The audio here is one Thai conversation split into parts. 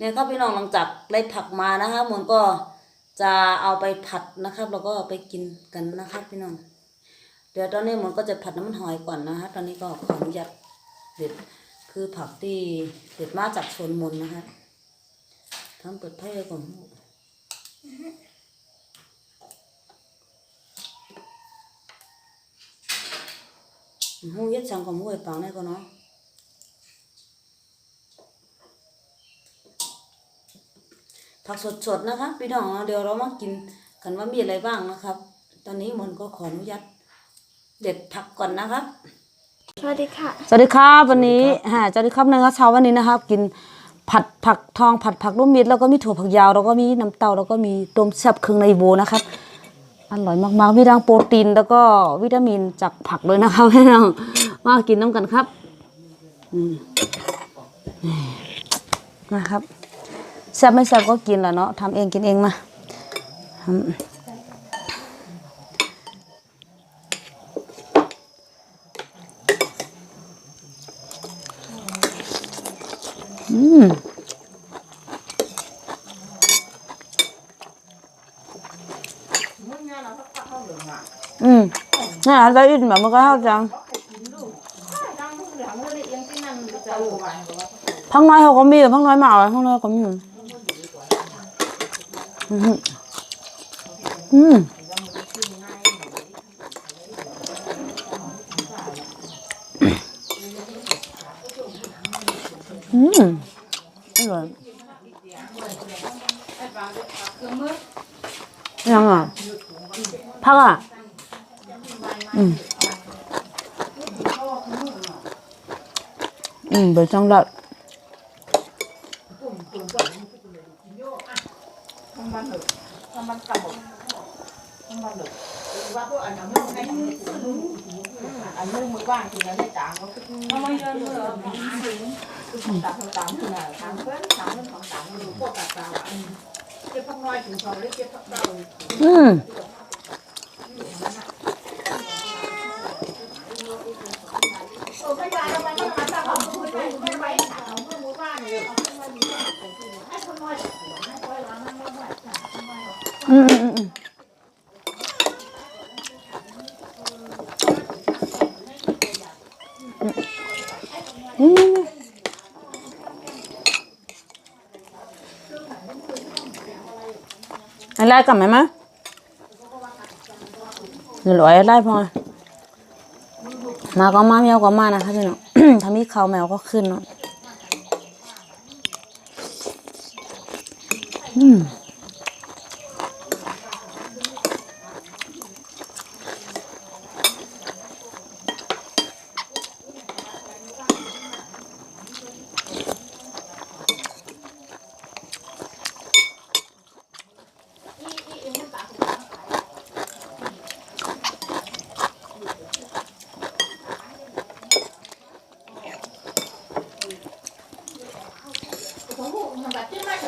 เนี่ยครับพี่น้องหลังจากได้ผักมานะคะมันก็จะเอาไปผัดนะครับ แล้วก็ไปกินกันนะครับพี่น้อง เดี๋ยวตอนนี้มันก็จะผัดน้ำมันหอยก่อนนะคะตอนนี้ก็ขออนุญาตเด็ดคือผักที่เด็ดมาจากสวนมนนะคะทำเปิดไพ่ก่อนหูยัดจังของหูไอ้ปังได้ก่อนเนาะ ผักสดๆนะคะพี่น้องเดี๋ยวเรามากินกันว่ามีอะไรบ้างนะครับ ตอนนี้มนต์ก็ขออนุญาตเด็ดผักก่อนนะครับ สวัสดีค่ะ สวัสดีครับวันนี้ฮะสวัสดีครับนะครับเช้าวันนี้นะครับ กินผัดผักทองผัดผักร่วมมิตรแล้วก็มีถั่วผักยาวแล้วก็มีน้ำเต้าแล้วก็มีต้มแซ่บเครื่องในโบนะครับอร่อยมากๆมีทั้งโปรตีนแล้วก็วิตามินจากผักเลยนะครับพี่น้องมากินน้ำกันครับอืมนี่นะครับ แซ่บไม่แซ่บก็กินแหละเนาะทำเองกินเองมาทำอืมอืมนี่อาจจะอิ่มแบบมันก็เข้าจังพังน้อยเขาก็มีพังน้อยมาเอาไว้พังน้อยก็มี อืมอืมอืมอร่อยยังอะพักอะอืมอืมเบอร์จังหวั นึงมือว่างทีนั้นได้จางก็คือทำไมเดินเมื่อต่างต่างที่ไหนทางเพื่อนทางเพื่อนของต่างดูพวกตัดตาอันเก็บพักน้อยถึงสองได้เก็บพักเราอืมโอ้ไม่ได้แล้วมันต้องมาตั้งของมือไม่ไม่ไว้ของมือมือว่างเลยให้คนน้อยให้คอยล้างนั่งไม่ไหว อืมอืมอืมอืมอะ ไรกลับไหมมะหรืออยไล่พอมาก็มาแมวก็มานะคะพี่น้องถ้ามีเขาแมวก็ขึ้นเนาะอืม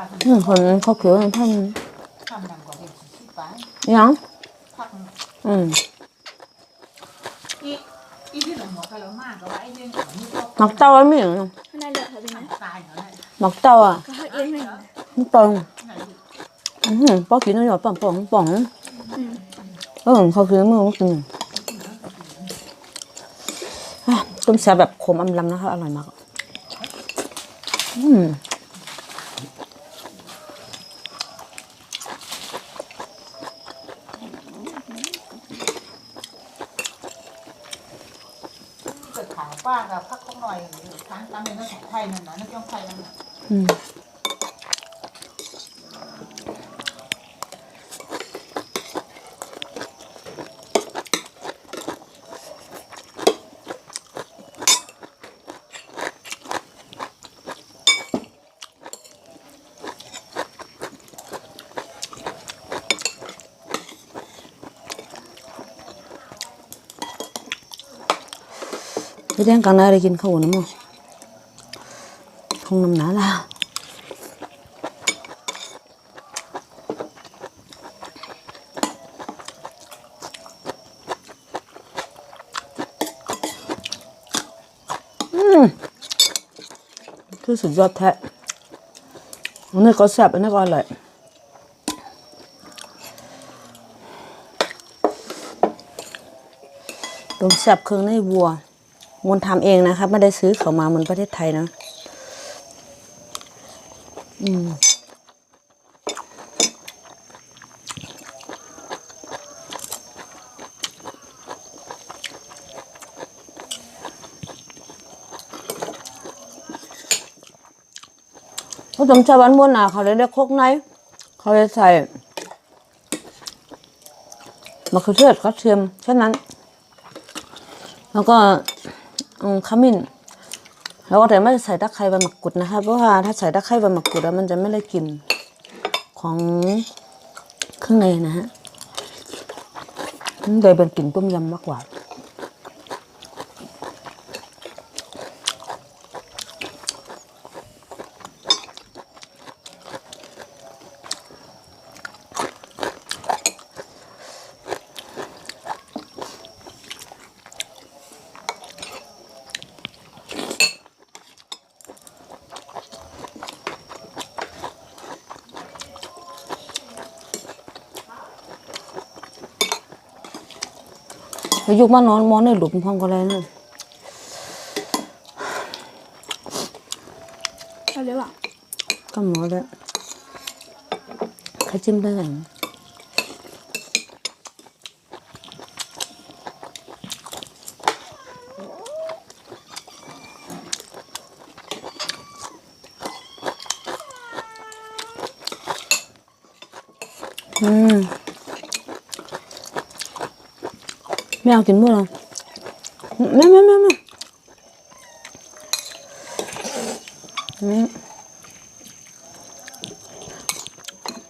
อาพักมือมือวางไว้ขึ้นมามือวางไว้มันเจ้าเรื่องอะไรอย่างนั้นอะวางไว้แล้วส่งให้เออบ้านถูกพักไหนเออข้อมาช่วยเราเนี่ยเออเขาให้ลาทำงานเออสายสายเราก็ตัดสายเองได้มาหรือคงคนเอ็ดน้อยอืมคนเขาเขียวอย่างท่านทำดังกว่าเด็กที่ไปยังพักอืมอีอีที่หนูหัวไปแล้วมากก็ว่าไอ้เรื่องของนี่ก็หมักเต้าไม่เหรอข้างในเดือดค่ะพี่นะตายเหรอเนี่ยหมักเต้าอะก็ให้เองหนึ่งมันปองอืมป้อกินน้อยป่องป่องป่องเออเขาคือมือมันกินอะต้มแซ่บแบบขมอำลำนะคะอร่อยมากอืม 三三面那种快的嘛，那种快的嘛。อืมเรื่องการอะไรกินข้าวนะมั้ง คงน้ำหนาละอืมคือสุดยอดแท้อันนี้ก็แซ่บอันนี้ก็อร่อยต้มแซ่บเครื่องในวัว มนทำเองนะครับไม่ได้ซื้อเขามาเหมือนประเทศไทยนะ อืมเขาต้มชาบ้านม้วนอะเขาเลยเรียกโคกในเขาเลยใส่มะเขือเทศกระเทียมแค่นั้น แล้วก็ขมิ้น เราก็แต่ไม่ใส่ตะไคร้ใบมะกรูดนะคะเพราะว่าถ้าใส่ตะไคร้ใบมะกรูดแล้วมันจะไม่ได้กลิ่นของเครื่องในนะฮะมันจะเป็นกลิ่นต้มยำมากกว่า ไปยุกมานอนมอนในหลุมห้องก็เลยนะเอาเลยว่ะก็หมอเลยใครจิ้มได้กันอืม ไม่เอากินหมดหรอไม่ไม่ไม่ไม่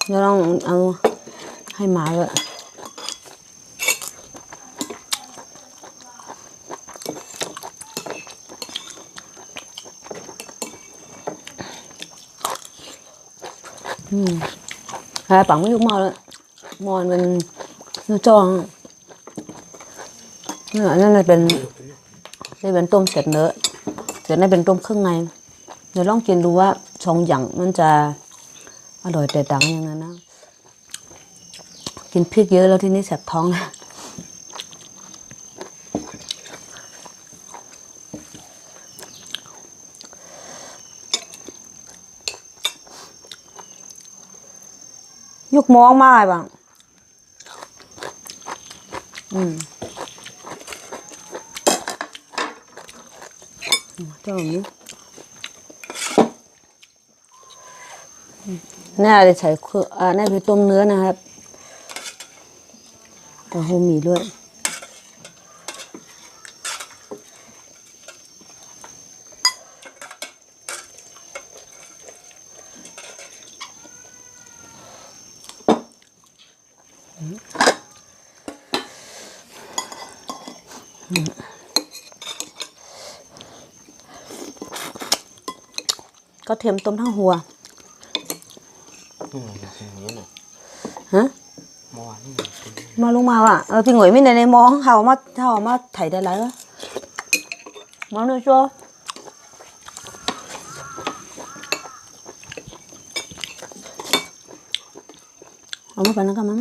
เดี๋ยวลองเอาให้หมาเลยอืมหาปังไม่ยุกมอเลยมอนเป็นเนื้อจอง นี่อันนั้นเป็นนี่เป็นต้มเสร็จเนื้อเสร็จนี่เป็นต้มเครื่องในเดี๋ยวลองกินดูว่าชองอย่างมันจะอร่อยแต่ดังอย่างนั้นนะกินพริกเยอะแล้วที่นี่แสบท้องนะยุกมองมาไอ้บ้างอืม จ้าหนี้น่าจะใช้คืออ่าน่าจะต้มเนื้อนะครับแต่โฮมีด้วย ก็เทียมต้มทั้งหัวนี่ไงอย่างนี้เนี่ยฮะเมื่อวานนี่เป็นมาลงมาว่ะเออพี่หงวยไม่ในในมองเขามาเขามาถ่ายได้ไรวะมองดูชัวเอามาไปนะกันมั้ง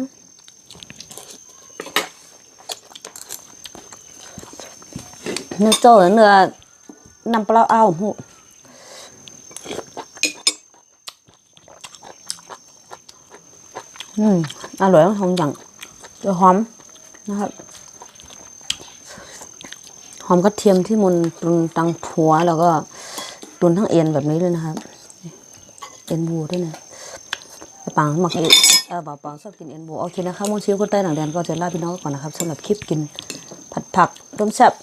เนื้อโจ้เนื้อนำปลาเอาหูอืมอร่อยทั้งสองอย่างจะหอมนะครับหอมกระเทียมที่มันตุนตังผัวแล้วก็ตุนทั้งเอ็นแบบนี้เลยนะครับ เอ็นวัวด้วยนะปังหมักเอ็นเออบ่าวปังชอบกินเอ็นวัวโอเคนะครับมองชิวคนใต้หนังแดนก็จะลาพี่น้องไว้ก่อนนะครับสำหรับคลิปกินผัดผักต้มแซ่บ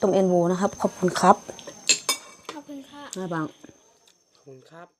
ต้มเอ็นวัวนะครับ ขอบคุณครับ ขอบคุณค่ะแม่ปังขอบคุณครับ